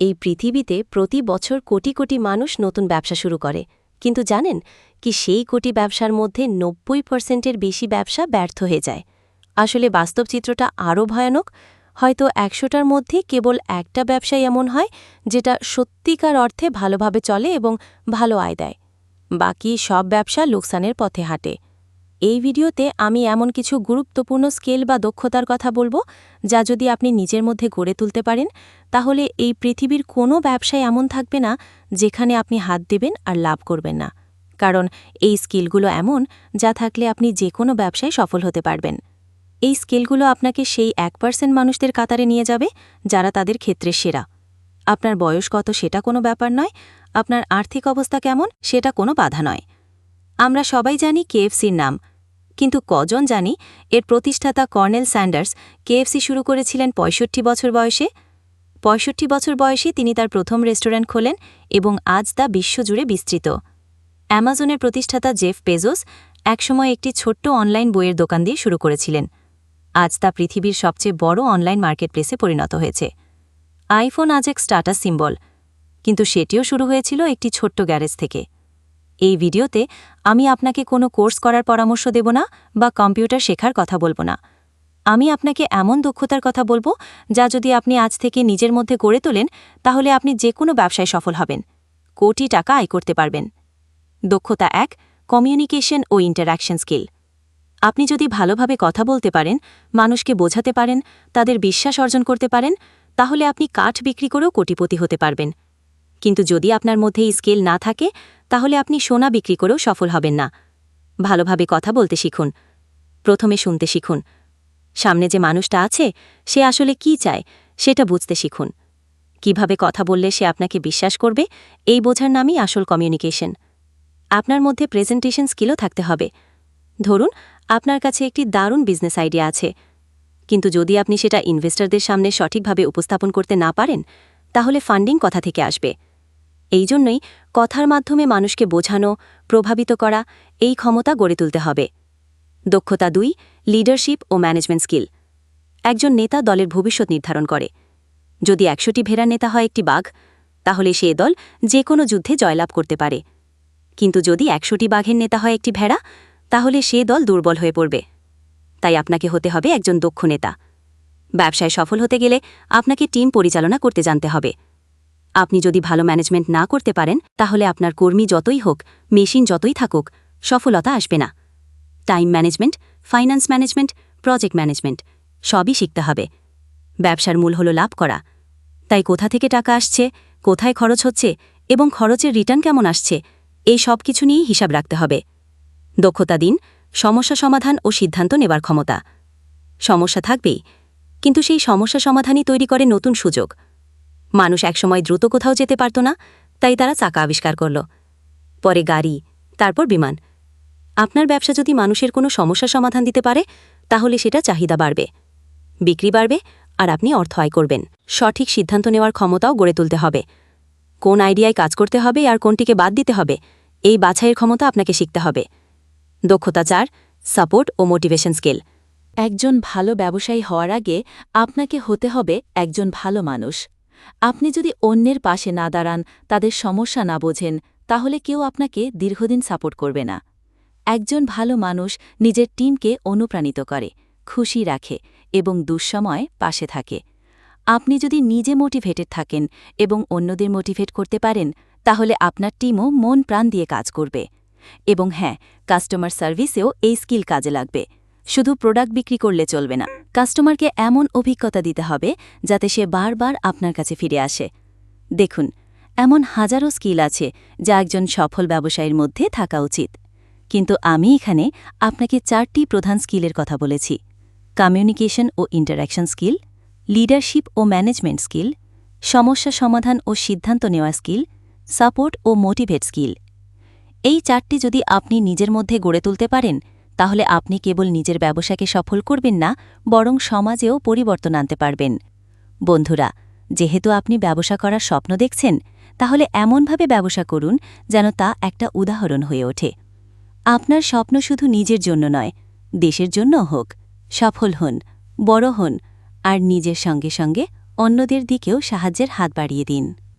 এই পৃথিবীতে প্রতি বছর কোটি কোটি মানুষ নতুন ব্যবসা শুরু করে। কিন্তু জানেন কি সেই কোটি ব্যবসার মধ্যে নব্বই পার্সেন্টের বেশি ব্যবসা ব্যর্থ হয়ে যায়। আসলে বাস্তব চিত্রটা আরও ভয়ানক। হয়তো একশোটার মধ্যে কেবল একটা ব্যবসাই এমন হয় যেটা সত্যিকার অর্থে ভালোভাবে চলে এবং ভালো আয় দেয়। বাকি সব ব্যবসা লোকসানের পথে হাঁটে। এই ভিডিওতে আমি এমন কিছু গুরুত্বপূর্ণ স্কেল বা দক্ষতার কথা বলব যা যদি আপনি নিজের মধ্যে গড়ে তুলতে পারেন, তাহলে এই পৃথিবীর কোনো ব্যবসায় এমন থাকবে না যেখানে আপনি হাত দেবেন আর লাভ করবেন না। কারণ এই স্কিলগুলো এমন যা থাকলে আপনি যে কোনো ব্যবসায় সফল হতে পারবেন। এই স্কিলগুলো আপনাকে সেই এক পার্সেন্ট মানুষদের কাতারে নিয়ে যাবে যারা তাদের ক্ষেত্রে সেরা। আপনার বয়স কত সেটা কোনো ব্যাপার নয়, আপনার আর্থিক অবস্থা কেমন সেটা কোনো বাধা নয়। আমরা সবাই জানি কেএফসির নাম। কিন্তু কজন জানি এর প্রতিষ্ঠাতা কর্নেল স্যান্ডার্স কেএফসি শুরু করেছিলেন পঁয়ষট্টি বছর বয়সে। পঁয়ষট্টি বছর বয়সে তিনি তার প্রথম রেস্টুরেন্ট খোলেন এবং আজ তা বিশ্বজুড়ে বিস্তৃত। অ্যামাজনের প্রতিষ্ঠাতা জেফ পেজোস একসময় একটি ছোট্ট অনলাইন বইয়ের দোকান দিয়ে শুরু করেছিলেন। আজ তা পৃথিবীর সবচেয়ে বড় অনলাইন মার্কেটপ্লেসে পরিণত হয়েছে। আইফোন আজ এক স্টাটাস সিম্বল, কিন্তু সেটিও শুরু হয়েছিল একটি ছোট্ট গ্যারেজ থেকে। এই ভিডিওতে আমি আপনাকে কোনো কোর্স করার পরামর্শ দেব না বা কম্পিউটার শেখার কথা বলব না। আমি আপনাকে এমন দক্ষতার কথা বলব যা যদি আপনি আজ থেকে নিজের মধ্যে গড়ে তোলেন, তাহলে আপনি যে কোনো ব্যবসায় সফল হবেন। কোটি টাকা আয় করতে পারবেন। দক্ষতা এক, কমিউনিকেশন ও ইন্টারাকশন স্কিল। আপনি যদি ভালোভাবে কথা বলতে পারেন, মানুষকে বোঝাতে পারেন, তাদের বিশ্বাস অর্জন করতে পারেন, তাহলে আপনি কাঠ বিক্রি করেও কোটিপতি হতে পারবেন। কিন্তু যদি আপনার মধ্যে এই স্কেল না থাকে, তাহলে আপনি সোনা বিক্রি করেও সফল হবেন না। ভালোভাবে কথা বলতে শিখুন। প্রথমে শুনতে শিখুন। সামনে যে মানুষটা আছে, সে আসলে কি চায়, সেটা বুঝতে শিখুন। কীভাবে কথা বললে সে আপনাকে বিশ্বাস করবে, এই বোঝার নামই আসল কমিউনিকেশন। আপনার মধ্যে প্রেজেন্টেশন স্কিলও থাকতে হবে। ধরুন, আপনার কাছে একটি দারুণ বিজনেস আইডিয়া আছে। কিন্তু যদি আপনি সেটা ইনভেস্টরদের সামনে সঠিকভাবে উপস্থাপন করতে না পারেন তাহলে ফান্ডিং কথা থেকে আসবে। এই জন্যই কথার মাধ্যমে মানুষকে বোঝানো, প্রভাবিত করা, এই ক্ষমতা গড়ে তুলতে হবে। দক্ষতা দুই, লিডারশিপ ও ম্যানেজমেন্ট স্কিল। একজন নেতা দলের ভবিষ্যৎ নির্ধারণ করে। যদি একশোটি ভেড়ার নেতা হয় একটি বাঘ, তাহলে সে দল যে কোনো যুদ্ধে জয়লাভ করতে পারে। কিন্তু যদি একশোটি বাঘের নেতা হয় একটি ভেড়া, তাহলে সে দল দুর্বল হয়ে পড়বে। তাই আপনাকে হতে হবে একজন দক্ষ নেতা। ব্যবসায় সফল হতে গেলে আপনাকে টিম পরিচালনা করতে জানতে হবে। আপনি যদি ভালো ম্যানেজমেন্ট না করতে পারেন, তাহলে আপনার কর্মী যতই হোক, মেশিন যতই থাকুক, সফলতা আসবে না। Time management, finance management, project management, সবই শিখতে হবে। ব্যবসার মূল হল লাভ করা। তাই কোথা থেকে টাকা আসছে, কোথায় খরচ হচ্ছে এবং খরচের রিটার্ন কেমন আসছে, এই সব কিছু নিয়েই হিসাব রাখতে হবে। দক্ষতা দিন, সমস্যা সমাধান ও সিদ্ধান্ত নেবার ক্ষমতা। সমস্যা থাকবেই। কিন্তু সেই সমস্যা সমাধানই তৈরি করে নতুন সুযোগ। মানুষ একসময় দ্রুত কোথাও যেতে পারত না, তাই তারা চাকা আবিষ্কার করল। পরে গাড়ি, তারপর বিমান। আপনার ব্যবসা যদি মানুষের কোনো সমস্যা সমাধান দিতে পারে, তাহলে সেটা চাহিদা বাড়বে। বিক্রি বাড়বে আর আপনি অর্থ আয় করবেন। সঠিক সিদ্ধান্ত নেওয়ার ক্ষমতাও গড়ে তুলতে হবে। কোন আইডিয়ায় কাজ করতে হবে আর কোনটিকে বাদ দিতে হবে, এই বাছাইয়ের ক্ষমতা আপনাকে শিখতে হবে। দক্ষতা চার, সাপোর্ট ও মোটিভেশন স্কিল। একজন ভালো ব্যবসায়ী হওয়ার আগে আপনাকে হতে হবে একজন ভালো মানুষ। আপনি যদি অন্যের পাশে না দাঁড়ান, তাদের সমস্যা না বোঝেন, তাহলে কেউ আপনাকে দীর্ঘদিন সাপোর্ট করবে না। একজন ভালো মানুষ নিজের টিমকে অনুপ্রাণিত করে, খুশি রাখে এবং দুঃসময় পাশে থাকে। আপনি যদি নিজে মোটিভেটেড থাকেন এবং অন্যদের মোটিভেট করতে পারেন, তাহলে আপনার টিমও মন প্রাণ দিয়ে কাজ করবে। এবং হ্যাঁ কাস্টমার সার্ভিসেও এই স্কিল কাজে লাগবে। শুধু প্রোডাক্ট বিক্রি করলে চলবে না। কাস্টমারকে এমন অভিজ্ঞতা দিতে হবে যাতে সে বারবার আপনার কাছে ফিরে আসে। দেখুন, এমন হাজারো স্কিল আছে যা একজন সফল ব্যবসায়ীর মধ্যে থাকা উচিত। কিন্তু আমি এখানে আপনাকে চারটি প্রধান স্কিলের কথা বলেছি। কমিউনিকেশন ও ইন্টারাকশন স্কিল, লিডারশিপ ও ম্যানেজমেন্ট স্কিল, সমস্যা সমাধান ও সিদ্ধান্ত নেওয়া স্কিল, সাপোর্ট ও মোটিভেট স্কিল। এই চারটি যদি আপনি নিজের মধ্যে গড়ে তুলতে পারেন তাহলে আপনি কেবল নিজের ব্যবসাকে সফল করবেন না, বরং সমাজেও পরিবর্তন আনতে পারবেন। বন্ধুরা, যেহেতু আপনি ব্যবসা করার স্বপ্ন দেখছেন, তাহলে এমনভাবে ব্যবসা করুন যেন তা একটা উদাহরণ হয়ে ওঠে। আপনার স্বপ্ন শুধু নিজের জন্য নয়, দেশের জন্য হোক। সফল হন, বড় হন, আর নিজের সঙ্গে সঙ্গে অন্যদের দিকেও সাহায্যের হাত বাড়িয়ে দিন।